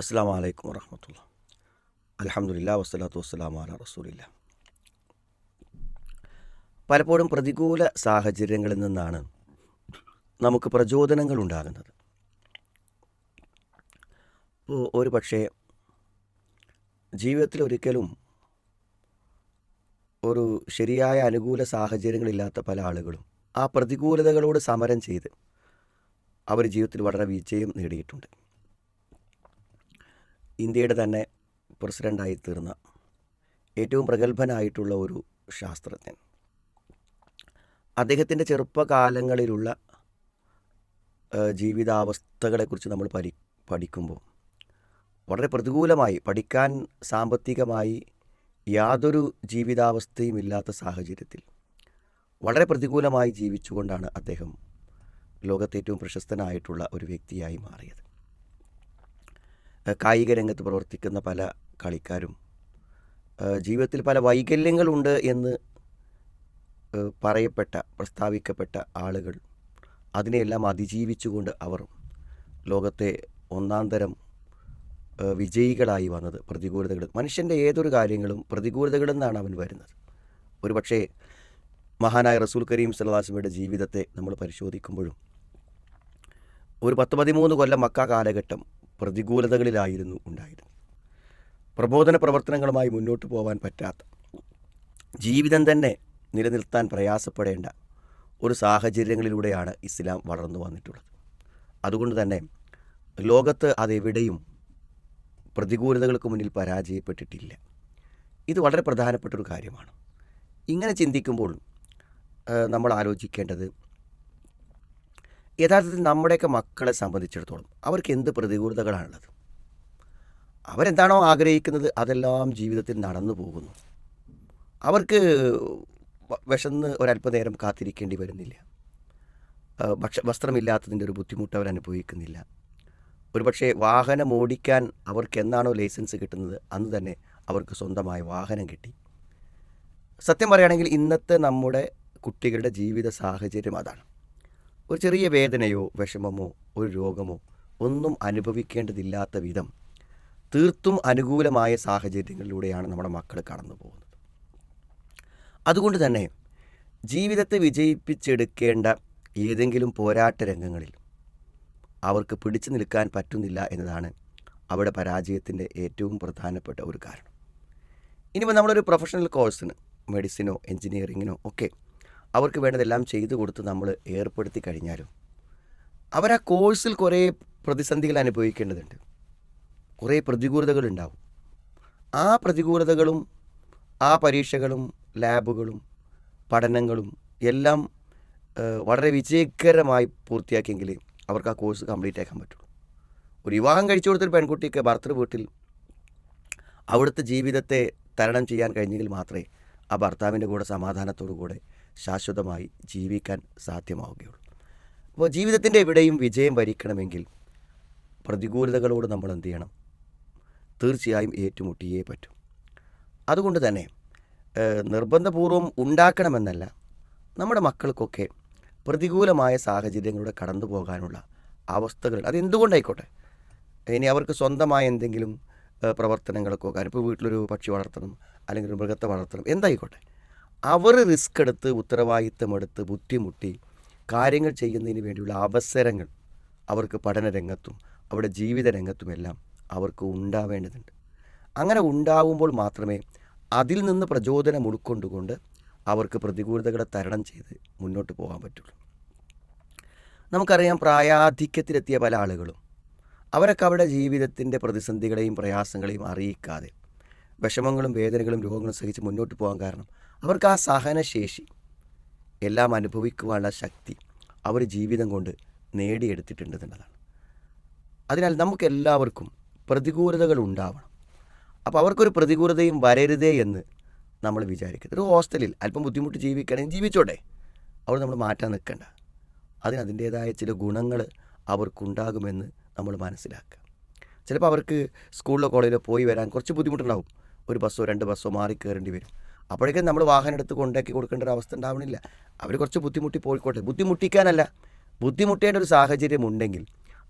അസ്സാം വലൈക്കും വറഹമത്തുള്ള അലഹമുല്ല വസ്സലാത്തു വസ്സലാം അല റസൂലില്ല. പലപ്പോഴും പ്രതികൂല സാഹചര്യങ്ങളിൽ നിന്നാണ് നമുക്ക് പ്രചോദനങ്ങൾ ഉണ്ടാകുന്നത്. ഒരു പക്ഷേ ജീവിതത്തിൽ ഒരിക്കലും ഒരു ശരിയായ അനുകൂല സാഹചര്യങ്ങളില്ലാത്ത പല ആളുകളും ആ പ്രതികൂലതകളോട് സമരം ചെയ്ത് അവർ ജീവിതത്തിൽ വളരെ വിജയം നേടിയിട്ടുണ്ട്. ഇന്ത്യയുടെ തന്നെ പ്രസിഡന്റായി തീർന്ന ഏറ്റവും പ്രഗത്ഭനായിട്ടുള്ള ഒരു ശാസ്ത്രജ്ഞൻ. അദ്ദേഹത്തിന്റെ ചെറുപ്പകാലങ്ങളിലുള്ള ജീവിതാവസ്ഥകളെക്കുറിച്ച് നമ്മൾ പരി പഠിക്കുമ്പോൾ വളരെ പ്രതികൂലമായി പഠിക്കാൻ സാമ്പത്തികമായി യാതൊരു ജീവിതാവസ്ഥയും ഇല്ലാത്ത സാഹചര്യത്തിൽ വളരെ പ്രതികൂലമായി ജീവിച്ചുകൊണ്ടാണ് അദ്ദേഹം ലോകത്തെ ഏറ്റവും പ്രശസ്തനായിട്ടുള്ള ഒരു വ്യക്തിയായി മാറിയത്. കായിക രംഗത്ത് പ്രവർത്തിക്കുന്ന പല കളിക്കാരും ജീവിതത്തിൽ പല വൈകല്യങ്ങളുണ്ട് എന്ന് പറയപ്പെട്ട പ്രസ്താവിക്കപ്പെട്ട ആളുകൾ അതിനെയെല്ലാം അതിജീവിച്ചുകൊണ്ട് അവർ ലോകത്തെ ഒന്നാം തരം വിജയികളായി വന്നത് പ്രതികൂലതകൾ. മനുഷ്യന്റെ ഏതൊരു കാര്യങ്ങളും പ്രതികൂലതകളിൽ നിന്നാണ് അവൻ വരുന്നത്. ഒരു പക്ഷേ മഹാനായ റസൂൽ കരീം സല്ലാസ്മയുടെ ജീവിതത്തെ നമ്മൾ പരിശോധിക്കുമ്പോഴും ഒരു പത്ത് പതിമൂന്ന് കൊല്ലം മക്ക കാലഘട്ടം പ്രതികൂലതകളിലായിരുന്നു ഉണ്ടായിരുന്നത്. പ്രബോധന പ്രവർത്തനങ്ങളുമായി മുന്നോട്ട് പോകാൻ പറ്റാത്ത ജീവിതം തന്നെ നിലനിർത്താൻ പ്രയാസപ്പെടേണ്ട ഒരു സാഹചര്യങ്ങളിലൂടെയാണ് ഇസ്ലാം വളർന്നു വന്നിട്ടുള്ളത്. അതുകൊണ്ട് തന്നെ ലോകത്ത് അതെവിടെയും പ്രതികൂലതകൾക്ക് മുന്നിൽ പരാജയപ്പെട്ടിട്ടില്ല. ഇത് വളരെ പ്രധാനപ്പെട്ടൊരു കാര്യമാണ്. ഇങ്ങനെ ചിന്തിക്കുമ്പോൾ നമ്മൾ ആലോചിക്കേണ്ടത് യഥാർത്ഥത്തിൽ നമ്മുടെയൊക്കെ മക്കളെ സംബന്ധിച്ചിടത്തോളം അവർക്ക് എന്ത് പ്രതികൂലതകളാണുള്ളത്? അവരെന്താണോ ആഗ്രഹിക്കുന്നത് അതെല്ലാം ജീവിതത്തിൽ നടന്നു പോകുന്നു. അവർക്ക് വിശന്ന് ഒരല്പനേരം കാത്തിരിക്കേണ്ടി വരുന്നില്ല. ഭക്ഷ വസ്ത്രമില്ലാത്തതിന്റെ ഒരു ബുദ്ധിമുട്ട് അവർ അനുഭവിക്കുന്നില്ല. ഒരുപക്ഷെ വാഹനം ഓടിക്കാൻ അവർക്ക് എന്നാണോ ലൈസൻസ് കിട്ടുന്നത് അന്ന് തന്നെ അവർക്ക് സ്വന്തമായ വാഹനം കിട്ടി. സത്യം പറയുകയാണെങ്കിൽ ഇന്നത്തെ നമ്മുടെ കുട്ടികളുടെ ജീവിത സാഹചര്യം അതാണ്. ഒരു ചെറിയ വേദനയോ വിഷമമോ ഒരു രോഗമോ ഒന്നും അനുഭവിക്കേണ്ടതില്ലാത്ത വിധം തീർത്തും അനുകൂലമായ സാഹചര്യങ്ങളിലൂടെയാണ് നമ്മുടെ മക്കൾ കടന്നു പോകുന്നത്. അതുകൊണ്ട് തന്നെ ജീവിതത്തെ വിജയിപ്പിച്ചെടുക്കേണ്ട ഏതെങ്കിലും പോരാട്ട രംഗങ്ങളിൽ അവർക്ക് പിടിച്ചു നിൽക്കാൻ പറ്റുന്നില്ല എന്നതാണ് അവിടെ പരാജയത്തിന്റെ ഏറ്റവും പ്രധാനപ്പെട്ട ഒരു കാരണം. ഇനിയിപ്പോൾ നമ്മളൊരു പ്രൊഫഷണൽ കോഴ്സിന് മെഡിസിനോ എൻജിനീയറിങ്ങിനോ ഒക്കെ അവർക്ക് വേണ്ടതെല്ലാം ചെയ്തു കൊടുത്ത് നമ്മൾ ഏർപ്പെടുത്തി കഴിഞ്ഞാലും അവർ ആ കോഴ്സിൽ കുറേ പ്രതിസന്ധികൾ അനുഭവിക്കേണ്ടതുണ്ട്. കുറേ പ്രതികൂലതകൾ ഉണ്ടാവും. ആ പ്രതികൂലതകളും ആ പരീക്ഷകളും ലാബുകളും പഠനങ്ങളും എല്ലാം വളരെ വിജയകരമായി പൂർത്തിയാക്കിയെങ്കിൽ അവർക്ക് ആ കോഴ്സ് കംപ്ലീറ്റ് ആക്കാൻ പറ്റുള്ളൂ. ഒരു വിവാഹം കഴിച്ചു കൊടുത്തൊരു പെൺകുട്ടിക്ക് ഭർത്തൃ വീട്ടിൽ അവിടുത്തെ ജീവിതത്തെ തരണം ചെയ്യാൻ കഴിഞ്ഞെങ്കിൽ മാത്രമേ ആ ഭർത്താവിന്റെ കൂടെ സമാധാനത്തോടു കൂടെ ശാശ്വതമായി ജീവിക്കാൻ സാധ്യമാവുകയുള്ളൂ. അപ്പോൾ ജീവിതത്തിന്റെ എവിടെയും വിജയം വരിക്കണമെങ്കിൽ പ്രതികൂലതകളോട് നമ്മൾ എന്ത് ചെയ്യണം? തീർച്ചയായും ഏറ്റുമുട്ടിയേ പറ്റൂ. അതുകൊണ്ട് തന്നെ നിർബന്ധപൂർവം ഉണ്ടാക്കണമെന്നല്ല നമ്മുടെ മക്കൾക്കൊക്കെ പ്രതികൂലമായ സാഹചര്യങ്ങളുടെ കടന്നു പോകാനുള്ള അവസ്ഥകൾ അതെന്തുകൊണ്ടായിക്കോട്ടെ ഇനി അവർക്ക് സ്വന്തമായ എന്തെങ്കിലും പ്രവർത്തനങ്ങളൊക്കെ ഇപ്പോൾ വീട്ടിലൊരു പക്ഷി വളർത്തണം അല്ലെങ്കിൽ മൃഗത്തെ വളർത്തണം എന്തായിക്കോട്ടെ? അവർ റിസ്ക് എടുത്ത് ഉത്തരവാദിത്തം ഉത്തരവാദിത്തമെടുത്ത് ബുദ്ധിമുട്ടി കാര്യങ്ങൾ ചെയ്യുന്നതിന് വേണ്ടിയുള്ള അവസരങ്ങൾ അവർക്ക് പഠന രംഗത്തും അവരുടെ ജീവിത രംഗത്തുമെല്ലാം അവർക്ക് ഉണ്ടാവേണ്ടതുണ്ട്. അങ്ങനെ ഉണ്ടാവുമ്പോൾ മാത്രമേ അതിൽ നിന്ന് പ്രചോദനം ഉൾക്കൊണ്ടുകൊണ്ട് അവർക്ക് പ്രതികൂലതകളെ തരണം ചെയ്ത് മുന്നോട്ട് പോകാൻ പറ്റുള്ളൂ. നമുക്കറിയാം പ്രായാധിക്യത്തിലെത്തിയ പല ആളുകളും അവരൊക്കെ അവരുടെ ജീവിതത്തിന്റെ പ്രതിസന്ധികളെയും പ്രയാസങ്ങളെയും അറിയിക്കാതെ വിഷമങ്ങളും വേദനകളും രോഗങ്ങളും സഹിച്ച് മുന്നോട്ട് പോകാൻ കാരണം അവർക്ക് ആ സഹനശേഷി എല്ലാം അനുഭവിക്കുവാനുള്ള ശക്തി അവർ ജീവിതം കൊണ്ട് നേടിയെടുത്തിട്ടുണ്ടെന്നുള്ളതാണ് അതിനാൽ നമുക്ക് എല്ലാവർക്കും പ്രതികൂലതകൾ ഉണ്ടാവണം. അപ്പോൾ അവർക്കൊരു പ്രതികൂലതയും വരരുതേ എന്ന് നമ്മൾ വിചാരിക്കുന്നത് ഒരു ഹോസ്റ്റലിൽ അല്പം ബുദ്ധിമുട്ട് ജീവിക്കണമെങ്കിൽ ജീവിച്ചോട്ടെ. അവർ നമ്മൾ മാറ്റാൻ നിൽക്കണ്ട. അതിന് അതിന്റേതായ ചില ഗുണങ്ങൾ അവർക്കുണ്ടാകുമെന്ന് നമ്മൾ മനസ്സിലാക്കുക. ചിലപ്പോൾ അവർക്ക് സ്കൂളിലോ കോളേജിലോ പോയി വരാൻ കുറച്ച് ബുദ്ധിമുട്ടുണ്ടാവും. ഒരു ബസ്സോ രണ്ട് ബസ്സോ മാറി കയറേണ്ടി വരും. അപ്പോഴേക്കും നമ്മൾ വാഹനം എടുത്ത് കൊണ്ടാക്കി കൊടുക്കേണ്ട ഒരു അവസ്ഥ ഉണ്ടാവണില്ല. അവർ കുറച്ച് ബുദ്ധിമുട്ടി പോയിക്കോട്ടെ. ബുദ്ധിമുട്ടിക്കാനല്ല. ബുദ്ധിമുട്ടേണ്ട ഒരു സാഹചര്യം ഉണ്ടെങ്കിൽ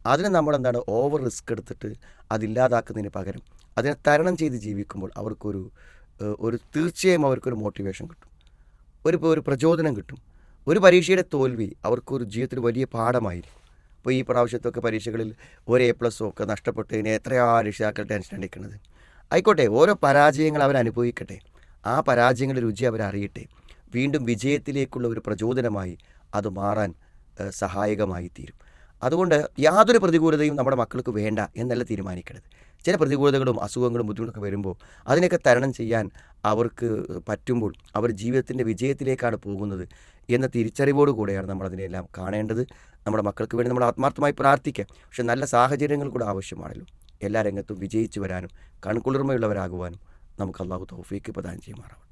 അതിന് നമ്മളെന്താണ് ഓവർ റിസ്ക് എടുത്തിട്ട് അതില്ലാതാക്കുന്നതിന് പകരം അതിനെ തരണം ചെയ്ത് ജീവിക്കുമ്പോൾ അവർക്കൊരു ഒരു തീർച്ചയായും അവർക്കൊരു മോട്ടിവേഷൻ കിട്ടും. ഒരു ഒരു പ്രചോദനം കിട്ടും. ഒരു പരീക്ഷയുടെ തോൽവി അവർക്കൊരു ജീവിതത്തിൽ വലിയ പാഠമായിരിക്കും. ഇപ്പോൾ ഈ പ്രാവശ്യത്തൊക്കെ പരീക്ഷകളിൽ ഒരു എ ഒക്കെ നഷ്ടപ്പെട്ടതിന് എത്രയാ രക്ഷിതാക്കൾ ടെൻഷൻ അടിക്കുന്നത് ആയിക്കോട്ടെ ഓരോ പരാജയങ്ങൾ അവർ അനുഭവിക്കട്ടെ. ആ പരാജയങ്ങളുടെ രുചി അവരറിയട്ടെ വീണ്ടും വിജയത്തിലേക്കുള്ള ഒരു പ്രചോദനമായി അത് മാറാൻ സഹായകമായി തീരും അതുകൊണ്ട് യാതൊരു പ്രതികൂലതയും നമ്മുടെ മക്കൾക്ക് വേണ്ട എന്നല്ല തീരുമാനിക്കരുത് ചില പ്രതികൂലതകളും അസുഖങ്ങളും ബുദ്ധിമുട്ടൊക്കെ വരുമ്പോൾ അതിനൊക്കെ തരണം ചെയ്യാൻ അവർക്ക് പറ്റുമ്പോൾ അവർ ജീവിതത്തിന്റെ വിജയത്തിലേക്കാണ് പോകുന്നത് എന്ന തിരിച്ചറിവോട് കൂടെയാണ് നമ്മൾ അതിനെല്ലാം കാണേണ്ടത്. നമ്മുടെ മക്കൾക്ക് വേണ്ടി നമ്മൾ ആത്മാർത്ഥമായി പ്രാർത്ഥിക്കാം. പക്ഷെ നല്ല സാഹചര്യങ്ങൾ കൂടെ ആവശ്യമാണല്ലോ. എല്ലാ രംഗത്തും വിജയിച്ചു വരാനും കൺകുളിർമയുള്ളവരാകുവാനും നമുക്ക് അള്ളാഹു തൗഫീക്ക് പ്രദാനം ചെയ്യുമാറാവട്ടെ.